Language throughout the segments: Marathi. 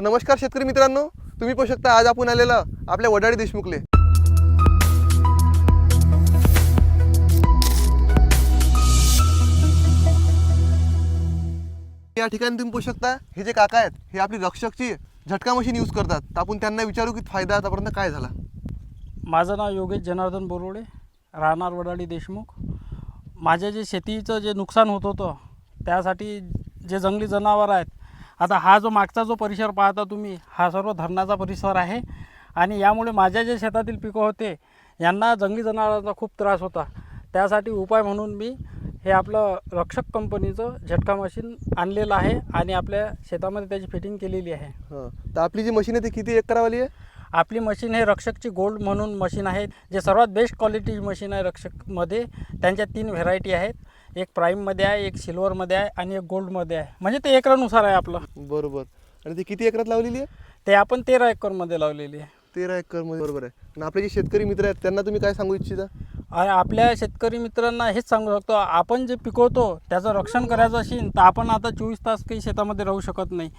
तर नमस्कार शेतकरी मित्रांनो. तुम्ही पाहू शकता आज आपण आलेला आपल्या वडाळी देशमुखले. या ठिकाणी तुम्ही पाहू शकता हे जे काका आहेत हे आपली रक्षकची झटका मशीन यूज करतात. तर आपण त्यांना विचारू की फायदा आतापर्यंत काय झाला. माझं नाव योगेश जनार्दन बोरोडे राहणार वडाळी देशमुख. माझे जे शेतीचं जे नुकसान होत होतं त्यासाठी जे जंगली जनावर आहेत आता हा जो मागचा जो परिसर पाहता तुम्ही हा सर्व धरणाचा परिसर आहे. आणि यामुळे माझ्या जे शेतातील पिकं होते यांना जंगली जनावरांचा खूप त्रास होता. त्यासाठी उपाय म्हणून मी हे आपलं रक्षक कंपनीचं झटका मशीन आणलेलं आहे आणि आपल्या शेतामध्ये त्याची फिटिंग केलेली आहे. तर आपली जी मशीन आहे ती किती एकरावाली आहे? आपली मशीन हे रक्षकची गोल्ड म्हणून मशीन आहे. जे सर्वात बेस्ट क्वालिटी मशीन आहे रक्षकमध्ये. त्यांच्या तीन व्हेरायटी आहेत. एक प्राईममध्ये आहे एक सिल्वरमध्ये आहे आणि एक गोल्डमध्ये आहे. म्हणजे ते एकरानुसार आहे आपलं. बरोबर. आणि ती किती एकरात लावलेली आहे? ते आपण तेरा एकरमध्ये लावलेली आहे. तेरा एकरमध्ये. बरोबर आहे. आणि आपले जे शेतकरी मित्र आहेत त्यांना तुम्ही काय सांगू इच्छिता? आणि आपल्या शेतकरी मित्रांना हेच सांगू शकतो आपण जे पिकवतो त्याचं रक्षण करायचं असेल तर आपण आता चोवीस तास काही शेतामध्ये राहू शकत नाही.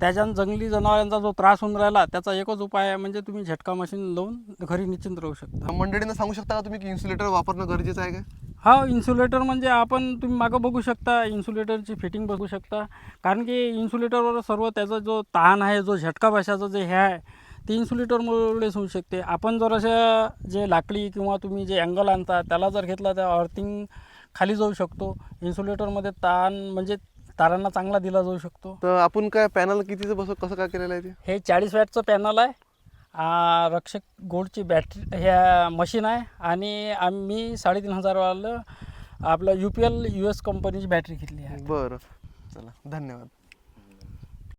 त्याच्यानं जंगली जनावरांचा जो त्रास होऊन राहिला त्याचा एकच उपाय आहे म्हणजे तुम्ही झटका मशीन लावून घरी निश्चिंत राहू शकता. मंडळींना सांगू शकता का तुम्ही की इन्सुलेटर वापरणं गरजेचं आहे का? हा इन्सुलेटर म्हणजे आपण तुम्ही मागं बघू शकता इन्सुलेटरची फिटिंग बघू शकता. कारण की इन्सुलेटरवर सर्व त्याचा जो ताण आहे जो झटका बसायचं जे हे आहे ते इन्सुलेटरमुळेच होऊ शकते. आपण जर अशा जे लाकडी किंवा तुम्ही जे अँगल आणता त्याला जर घेतला तर अर्थिंग खाली जाऊ शकतो. इन्सुलेटरमध्ये ताण म्हणजे तारांना चांगला दिला जाऊ शकतो. तर आपण काय पॅनल कितीचं बस कसं काय केलेलं आहे ते? हे चाळीस वॅटचं पॅनल आहे. आ, रक्षक गोल्डची बॅटरी ह्या मशीन आहे. आणि आम्ही साडेतीन हजारवालं आपलं U P L U S कंपनीची बॅटरी घेतली आहे. बरं. चला धन्यवाद.